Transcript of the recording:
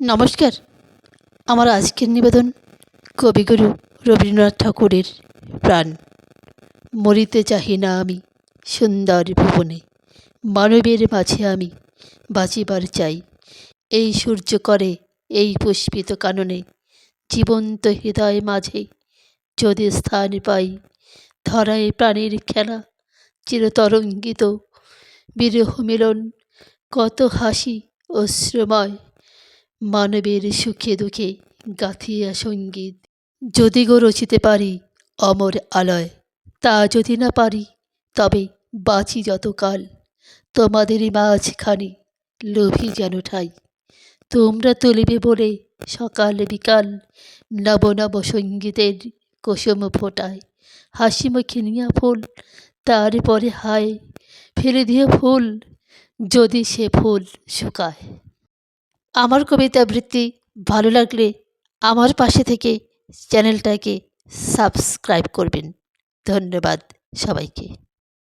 নমস্কার। আমার আজকের নিবেদন কবিগুরু রবীন্দ্রনাথ ঠাকুরের প্রাণ। মরিতে চাহি না আমি সুন্দর ভুবনে, মানবের মাঝে আমি বাঁচিবার চাই। এই সূর্য করে এই পুষ্পিত কাননে, জীবন্ত হৃদয় মাঝে যদি স্থান পাই, ধরায় প্রাণীর খেলা চিরতরঙ্গিত, বিরহ মিলন, কত হাসি অশ্রুময়। মানবের সুখে দুঃখে গাথিয়া সংগীত। যদি গো রচিতে পারি অমর আলয়, তা যদি না পারি তবে বাঁচি যতকাল। তোমাদেরই মাঝখানে লোভী যেন ঠাই। তোমরা তুলিবে বলে সকাল বিকাল নব নব সঙ্গীতের কুসুম ফোটায়। হাসি মুখে নিয়া ফুল, তারপরে হায়, ফেলে দিও ফুল, যদি সে ফুল শুকায়। আমার কবিতা আবৃত্তি ভালো লাগলে আমার পাশে থেকে চ্যানেলটাকে সাবস্ক্রাইব করবেন। ধন্যবাদ সবাইকে।